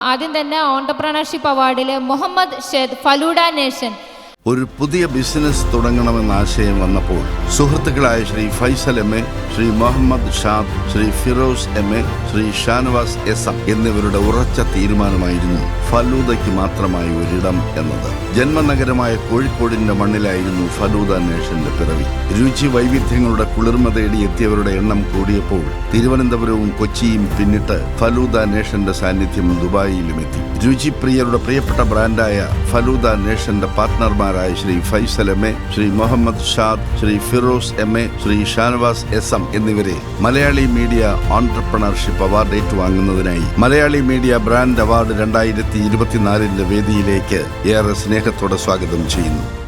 ആദ്യം തന്നെ ഓണ്ടർപ്രണർഷിപ്പ് അവാർഡിൽ മുഹമ്മദ് ഷെദ് ഫലൂഡ നേഷൻ. ഒരു പുതിയ ബിസിനസ് തുടങ്ങണമെന്ന ആശയം വന്നപ്പോൾ സുഹൃത്തുക്കളായ Shri Faisal M A Shri Muhammad Shad Shri Firoz M A Shri Shanavas S എന്നിവരുടെ ഉറച്ച തീരുമാനമായിരുന്നു. ഫലൂദയ്ക്ക് മാത്രമായി ഒരിടം എന്നത്. ജന്മനഗരമായ കോഴിക്കോടിന്റെ മണ്ണിലായിരുന്നു ഫലൂദ നേഷന്റെ പിറവി. രുചി വൈവിധ്യങ്ങളുടെ കുളിർമ തേടി എത്തിയവരുടെ എണ്ണം കൂടിയപ്പോൾ തിരുവനന്തപുരവും കൊച്ചിയും പിന്നിട്ട് ഫലൂദ നേഷന്റെ സാന്നിധ്യം ദുബായിലും എത്തി. രുചിപ്രിയരുടെ പ്രിയപ്പെട്ട ബ്രാൻഡായ ഫലൂദ നേഷന്റെ പാർട്ട്ണർമാരായ Shri Faisal M A Shri Muhammad Shad Shri Firoz M A Shri Shanavas S M എന്നിവരെ മലയാളി മീഡിയ ഓൺടർപ്രണർഷിപ്പ് അവാർഡ് ഏറ്റുവാങ്ങുന്നതിനായി മലയാളി മീഡിയ ബ്രാൻഡ് അവാർഡ് രണ്ടായിരത്തി ഇരുപത്തിനാലിന്റെ വേദിയിലേക്ക് ഏറെ സ്നേഹത്തോടെ സ്വാഗതം ചെയ്യുന്നു.